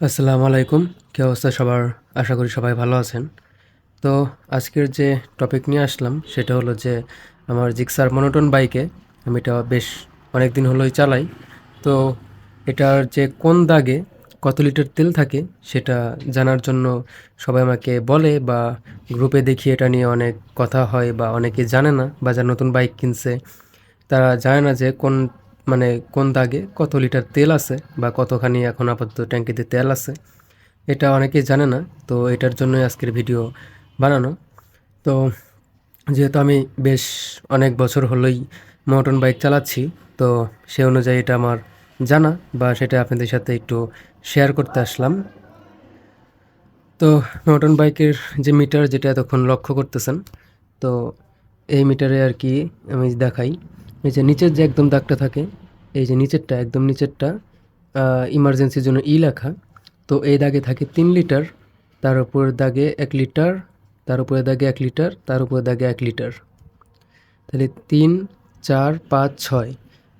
আসসালামু আলাইকুম। কী অবস্থা সবার? আশা করি সবাই ভালো আছেন। তো আজকের যে টপিক নিয়ে আসলাম, সেটা হলো যে আমার জিক্সার মনোটন বাইকে, আমি এটা বেশ অনেক দিন হলোই চালাই। তো এটার যে কোন দাগে কত লিটার তেল থাকে, সেটা জানার জন্য সবাই আমাকে বলে বা গ্রুপে দেখি এটা নিয়ে অনেক কথা হয় বা অনেকে জানে না বা যারা নতুন বাইক কিনছে, তারা জানে না যে কোন মানে কোন দাগে কত লিটার তেল আছে বা কতখানি এখন আপাতত ট্যাঙ্কিতে তেল আছে, এটা অনেকেই জানে না। তো এটার জন্যই আজকের ভিডিও বানানো। তো যেহেতু আমি বেশ অনেক বছর হলোই মোটন বাইক চালাচ্ছি, তো সে অনুযায়ী এটা আমার জানা বা সেটা আপনাদের সাথে একটু শেয়ার করতে আসলাম। তো মোটন বাইকের যে মিটার যেটা এতক্ষণ লক্ষ্য করতেছেন, তো এই মিটারে আর কি আমি দেখাই। এই যে নিচের যে একদম দাগটা থাকে, এই যে নিচেরটা, একদম নিচেরটা ইমার্জেন্সির জন্য ই লেখা। তো এই দাগে থাকে তিন লিটার, তার উপর দাগে এক লিটার, তার উপরে দাগে এক লিটার, তার উপরে দাগে এক লিটার। তাহলে তিন, চার, পাঁচ, ছয়।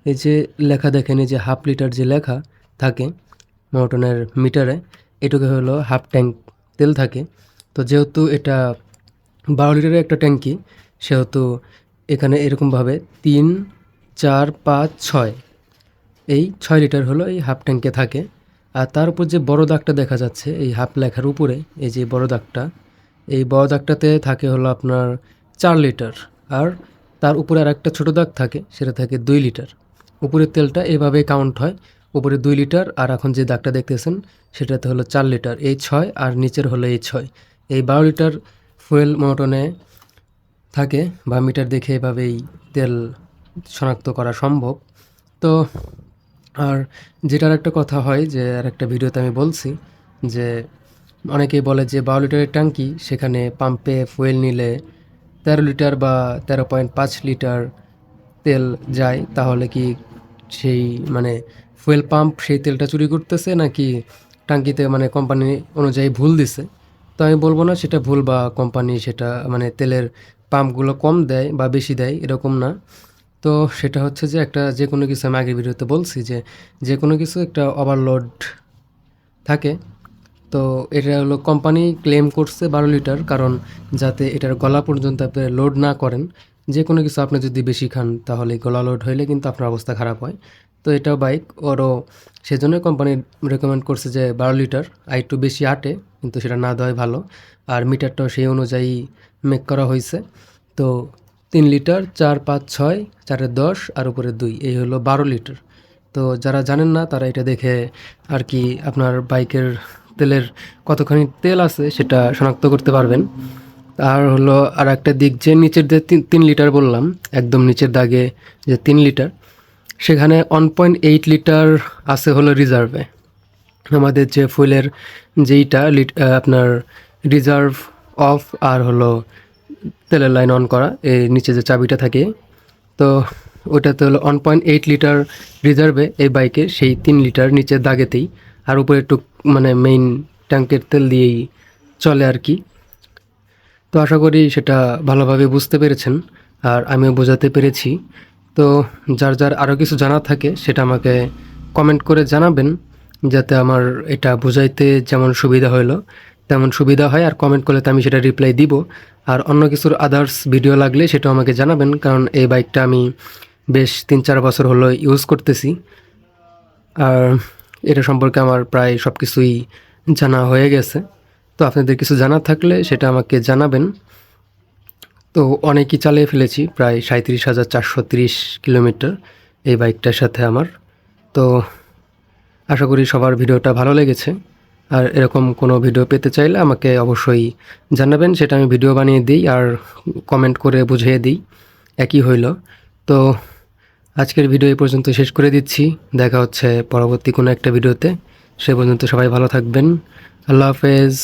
এই যে লেখা দেখেন, এই যে হাফ লিটার যে লেখা থাকে মোটনের মিটারে, এটুকু হলো হাফ ট্যাঙ্ক তেল থাকে। তো যেহেতু এটা বারো লিটারের একটা ট্যাঙ্কি, সেহেতু এখানে এরকমভাবে তিন, চার, পাঁচ, ছয়। এই ছয় লিটার হলো এই হাফ ট্যাঙ্কে থাকে। আর তার উপর যে বড় দাগটা দেখা যাচ্ছে, এই হাফ লেখার উপরে, এই যে বড় দাগটা, এই বড় দাগটাতে থাকে হলো আপনার চার লিটার। আর তার উপরে আর একটা ছোটো দাগ থাকে, সেটা থাকে দুই লিটার। উপরের তেলটা এভাবে কাউন্ট হয়, উপরে দুই লিটার, আর এখন যে দাগটা দেখতেছেন, সেটাতে হলো চার লিটার। এই ছয়, আর নিচের হলো এই ছয়। এই বারো লিটার ফুয়েল মোটনে থাকে বা মিটার দেখে এভাবেই তেল শনাক্ত করা সম্ভব। তো আর যেটার একটা কথা হয় যে, আর একটা ভিডিওতে আমি বলছি যে, অনেকেই বলে যে, বারো লিটারের ট্যাঙ্কি সেখানে পাম্পে ফুয়েল নিলে তেরো লিটার বা তেরো পয়েন্ট পাঁচ লিটার তেল যায়। তাহলে কি সেই মানে ফুয়েল পাম্প সেই তেলটা চুরি করতেছে নাকি ট্যাঙ্কিতে মানে কোম্পানি অনুযায়ী ভুল দিছে? তো আমি বলব না সেটা ভুল বা কোম্পানি সেটা মানে তেলের পাম্পগুলো কম দেয় বা বেশি দেয়, এরকম না। তো সেটা হচ্ছে যে একটা যে কোনো কিছু আমি আগের ভিডিওতে বলছি যে যে কোনো কিছু একটা ওভারলোড থাকে। তো এটা হলো কোম্পানি ক্লেম করছে বারো লিটার কারণ যাতে এটার গলা পর্যন্ত আপনি লোড না করেন। যে কোনো কিছু আপনি যদি বেশি খান তাহলে গলা লোড হইলে কিন্তু আপনার অবস্থা খারাপ হয়। তো এটা বাইক ওরও সেজন্য কোম্পানি রেকমেন্ড করছে যে বারো লিটার, আর একটু বেশি আটে, কিন্তু সেটা না দেওয়াই ভালো। আর মিটারটাও সেই অনুযায়ী মেক করা হয়েছে। তো তিন লিটার, চার, পাঁচ, ছয়, চারে দশ, আর উপরে দুই, এই হলো বারো লিটার। তো যারা জানেন না, তারা এটা দেখে আর কি আপনার বাইকের তেলের কতখানি তেল আছে সেটা শনাক্ত করতে পারবেন। আর হলো আর একটা দিক যে নিচের যে তিন লিটার বললাম, একদম নিচের দাগে যে তিন লিটার সেখানে ওয়ান পয়েন্ট এইট লিটার আছে হলো রিজার্ভে আমাদের যে ফুয়েলের যেইটা আপনার রিজার্ভ অফ আর হলো তেলের লাইন অন করা এই নিচে যে চাবিটা থাকে, তো ওটাতে হলো ওয়ান পয়েন্ট এইট লিটার রিজার্ভে এই বাইকে সেই তিন লিটার নিচের দাগেতেই, আর উপরে একটু মানে মেইন ট্যাঙ্কের তেল দিয়েই চলে আর কি। তো আশা করি সেটা ভালোভাবে বুঝতে পেরেছেন, আর আমিও বোঝাতে পেরেছি। তো যার যার আরও কিছু জানা থাকে, সেটা আমাকে কমেন্ট করে জানাবেন, যাতে আমার এটা বোঝাইতে যেমন সুবিধা হলো তেমন সুবিধা হয়, আর কমেন্ট করলে তো আমি সেটা রিপ্লাই দিব। আর অন্য কিছুর আদার্স ভিডিও লাগলে সেটা আমাকে জানাবেন, কারণ এই বাইকটা আমি বেশ তিন চার বছর হলো ইউজ করতেছি। আর এটা সম্পর্কে আমার প্রায় সব কিছুই জানা হয়ে গেছে। তো আপনাদের কিছু জানা থাকলে সেটা আমাকে জানাবেন। তো অনেকই চালিয়ে ফেলেছি, প্রায় সাঁত্রিশ হাজার চারশো তিরিশ কিলোমিটার এই বাইকটার সাথে আমার। তো আশা করি সবার ভিডিওটা ভালো লেগেছে। আর এরকম কোনো ভিডিও পেতে চাইলে আমাকে অবশ্যই জানাবেন, সেটা আমি ভিডিও বানিয়ে দিই আর কমেন্ট করে বুঝিয়ে দিই। একই হইল। তো আজকের ভিডিও এই পর্যন্ত শেষ করে দিচ্ছি। দেখা হচ্ছে পরবর্তী কোনো একটা ভিডিওতে। সে পর্যন্ত সবাই ভালো থাকবেন। আল্লাহ হাফেজ।